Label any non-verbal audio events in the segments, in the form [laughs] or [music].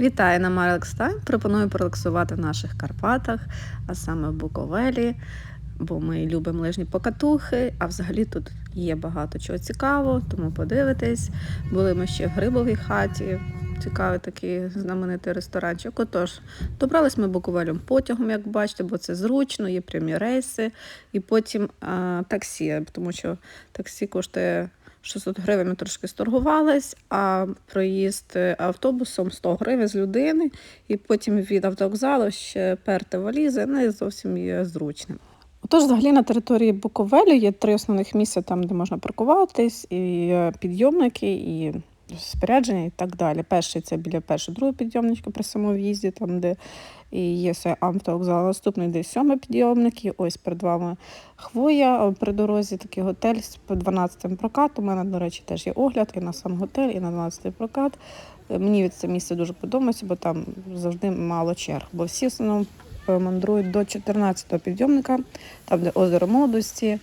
Вітаю на Марекс. Пропоную порелаксувати в наших Карпатах, а саме в Буковелі, бо ми любимо лижні покатухи, а взагалі тут є багато чого цікавого, тому подивитесь. Були ми ще в Грибовій хаті. Цікавий такий знаменитий ресторанчик. Отож, добрались ми Буковелем потягом, як бачите, бо це зручно, є прямі рейси, і потім а, таксі, тому що таксі коштує 600 гривень ми трошки сторгувались, а проїзд автобусом 100 гривень з людини, і потім від автовокзалу ще перти валізи не зовсім є зручним. Отож, взагалі на території Буковелі є три основних місця, там, де можна паркуватись, і е, підйомники, і спорядження і так далі. Перший це біля першого, другого підйомничка при самому в'їзді, там, де і є автовокзал. Наступний де сьомий підйомник, і ось перед вами хвоя, при дорозі такий готель з 12 прокатом. У мене, до речі, теж є огляд і на сам готель, і на 12-й прокат. Е, Мені це місце дуже подобається, бо там завжди мало черг. Бо всі основному мандрують до 14-го підйомника, там де озеро молодості.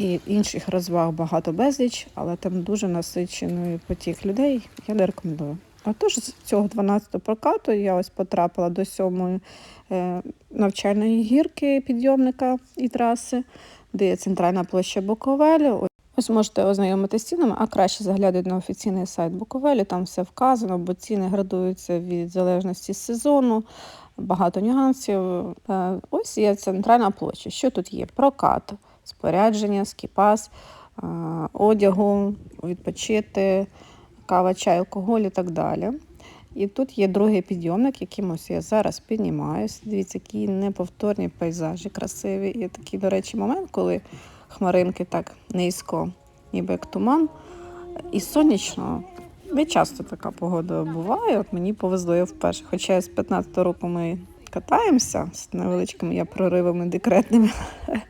І інших розваг багато безліч, але там дуже насичений потік людей. Я не рекомендую. А тож з цього 12-го прокату я ось потрапила до сьомої е, навчальної гірки підйомника і траси, де є центральна площа Буковелю. Ось можете ознайомитися з цінами, а краще заглядати на офіційний сайт Буковелю, там все вказано, бо ціни градуються від залежності сезону, багато нюансів. Е, Ось є центральна площа. Що тут є? Прокат, спорядження, скіпас, е, одягу, відпочити, кава, чай, алкоголь і так далі. І тут є другий підйомник, яким ось я зараз піднімаюся. Дивіться, які неповторні пейзажі красиві. І такий, до речі, момент, коли хмаринки так низько, ніби як туман, і сонячно. Не часто така погода буває. От мені повезло я вперше. Хоча з 15-го року ми катаємося з невеличкими я проривами декретними, [laughs]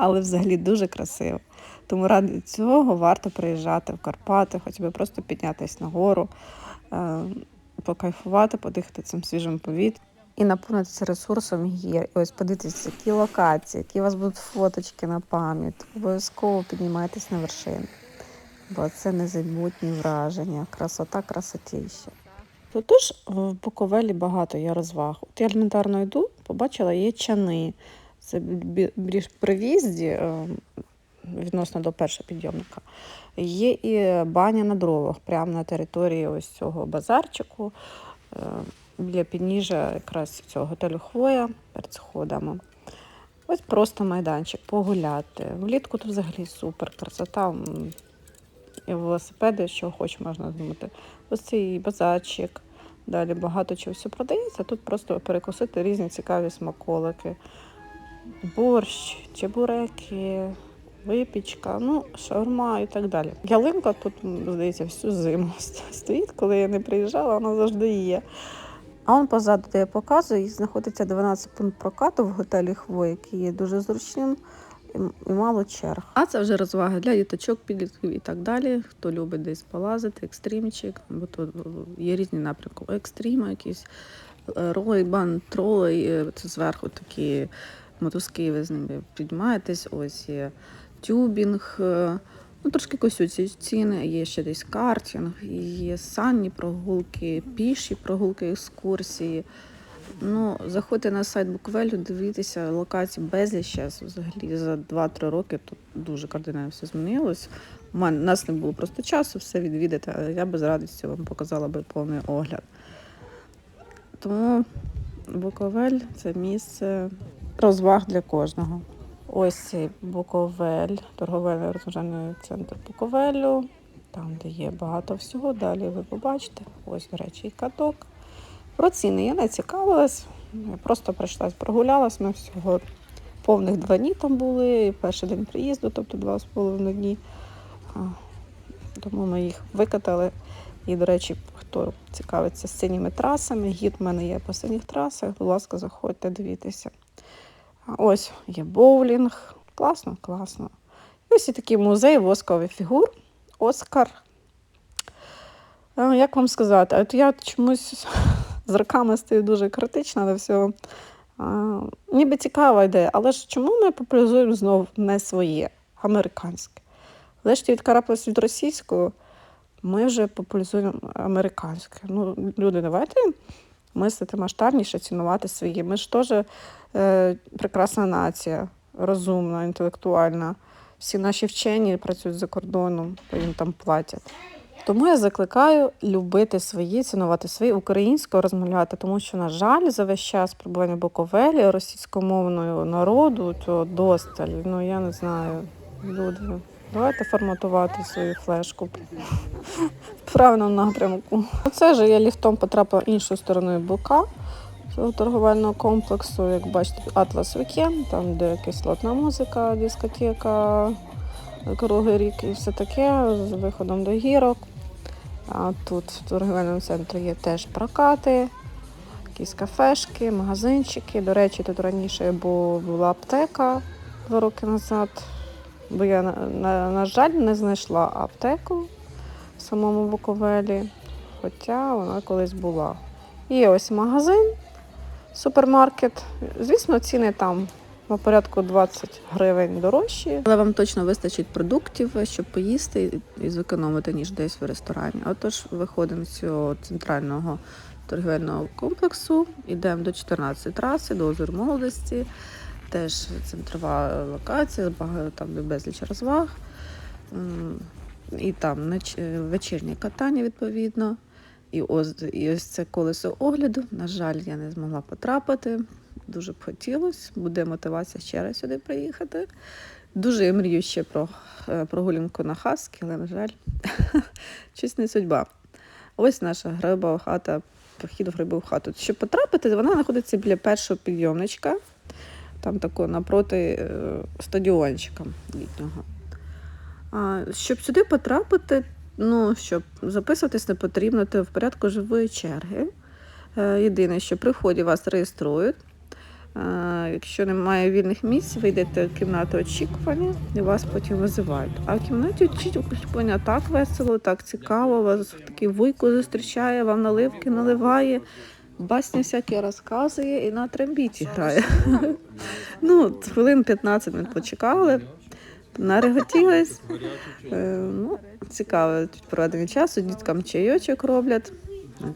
але взагалі дуже красиво. Тому ради цього варто приїжджати в Карпати, хоч би просто піднятися на гору, е, покайфувати, подихати цим свіжим повітрям і наповнитися ресурсом гір. І ось подивитися, які локації, які у вас будуть фоточки на пам'ять. Обов'язково піднімайтесь на вершину, бо це незабутні враження, красота, красотіща. Тож в Буковелі багато є розваг. От я елементарно йду, побачила, є чани. Це більш при в'їзді е, відносно до першого підйомника. Є і баня на дровах, прямо на території ось цього базарчику, е, біля підніжжя якраз цього готелю Хвоя перед сходами. Ось просто майданчик, погуляти. Влітку тут взагалі супер, красота. І велосипеди, що хоч можна думати. Ось цей базарчик. Далі багато чого все продається. Тут просто перекусити різні цікаві смаколики. Борщ, чебуреки, випічка, ну, шаурма і так далі. Ялинка тут, здається, всю зиму [laughs] стоїть, коли я не приїжджала, вона завжди є. А он позаду, де я показую, знаходиться 12 пункт прокату в готелі Хвой, який є дуже зручним і мало черг. А це вже розваги для діточок, підлітків і так далі. Хто любить десь полазити, екстримчик, бо тут є різні напрямки. Екстріма, якісь е, ролейбан, тролей, е, це зверху такі мотузки, ви з ними піднімаєтесь. Ось є тюбінг. е, Ну, трошки косються ціни, є ще десь картинг, є санні прогулки, піші прогулки, екскурсії. Ну, заходьте на сайт Буквелю, дивіться локацій безліч зараз. Взагалі за 2-3 роки тут дуже кардинально все змінилось. У нас не було просто часу все відвідати, але я би з радістю вам показала би повний огляд. Тому Буковель це місце розваг для кожного. Ось Буковель, торговельний розважальний центр Буковелю, там, де є багато всього. Далі ви побачите. Ось, до речі, і каток. Про ціни я не цікавилась. Я просто прийшлась, прогулялась. Ми всього повних два дні там були. Перший день приїзду, тобто два з половиною дні. Тому ми їх викатали. І, до речі, хто цікавиться синіми трасами, гід в мене є по синіх трасах. Будь ласка, заходьте, дивіться. Ось є боулінг. Класно, класно. Ось і такий музей воскових фігур. Оскар. Як вам сказати? От я чомусь з роками стаю дуже критична до всього. Ніби цікава ідея, але ж чому ми популяризуємо знову не своє, американське? Лешті відкарапилась від російського. Ми вже популяризуємо американське. Ну, люди, давайте мислити масштабніше, цінувати свої. Ми ж теж е, прекрасна нація, розумна, інтелектуальна. Всі наші вчені працюють за кордоном, бо їм там платять. Тому я закликаю любити свої, цінувати свої, українською розмовляти, тому що, на жаль, за весь час перебування Буковелі російськомовною народу, то досталь. Ну я не знаю, люди. Давайте форматувати свою флешку в правильному напрямку. Це ж я ліфтом потрапила іншою стороною бока цього торговельного комплексу. Як бачите, Атлас Вікенд, там де кислотна музика, дискотека, круглий рік і все таке з виходом до гірок. А тут в торговельному центрі є теж прокати, якісь кафешки, магазинчики. До речі, тут раніше була аптека два роки назад, бо я, на, на, на жаль, не знайшла аптеку в самому Буковелі, хоча вона колись була. Є ось магазин, супермаркет. Звісно, ціни там на порядку 20 гривень дорожчі. Але вам точно вистачить продуктів, щоб поїсти і зекономити, ніж десь в ресторані. Отож, виходимо з цього центрального торгівельного комплексу, йдемо до 14 траси, до озер молодості. Теж центрова локація, багато там безліч розваг. І там вечірнє катання, відповідно. І ось, і ось це колесо огляду. На жаль, я не змогла потрапити. Дуже б хотілося. Буде мотивація ще раз сюди приїхати. Дуже я мрію ще про е, прогулянку на Хаскі, але, на жаль, [laughs] щось не судьба. Ось наша грибова хата, похід в грибову хату. Щоб потрапити, вона знаходиться біля першого підйомничка, там тако напроти е, стадіончика літнього. А, щоб сюди потрапити, ну, щоб записуватись не потрібно, то в порядку живої черги. Е, Єдине, що при вході вас реєструють. Е, Якщо немає вільних місць, ви йдете в кімнату очікування і вас потім визивають. А в кімнаті очікування так весело, так цікаво, вас такий вуйко зустрічає, вам наливки наливає, басні всякі розказує і на трембіті грає. [laughs] Ну, хвилин 15 ми почекали, нареготілись. Е, Ну, цікаво тут проведення часу, діткам чайочок роблять.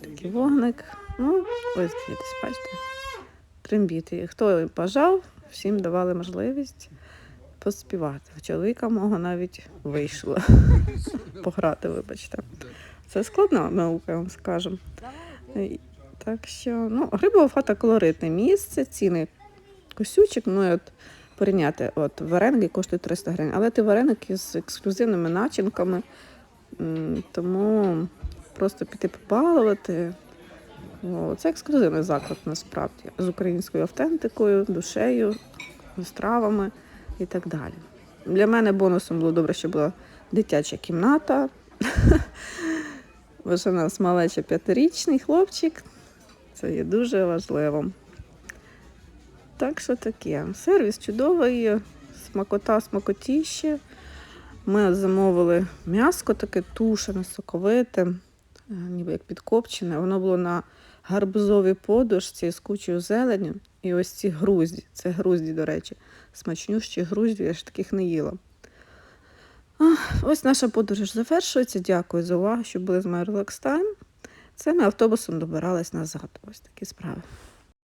Такий вогник. Ну, ось дивіться, бачите. Трембіти. Хто бажав, всім давали можливість поспівати. В чоловіка мого навіть вийшло [laughs] пограти, вибачте. Це складна наука, я вам скажу. Так що, ну, грибова хата колоритне місце, ціни косючок, ну і от порівняти, от вареники коштують 300 гривень, але ти вареники з ексклюзивними начинками, тому просто піти побалувати. О, Це ексклюзивний заклад насправді з українською автентикою, душею, стравами і так далі. Для мене бонусом було добре, що була дитяча кімната. [laughs] Бо у нас малеча п'ятирічний хлопчик. Це є дуже важливо. Так що таке. Сервіс чудовий, смакота, смакотіще. Ми замовили м'яско таке тушене, соковите, е, ніби як підкопчене. Воно було на гарбузовій подушці з кучою зеленю. І ось ці грузді. Це грузді, до речі. Смачнющі грузді, я ж таких не їла. Ось наша подорож завершується. Дякую за увагу, що були з моєю Relax Time. Це ми автобусом добирались назад. Ось такі справи.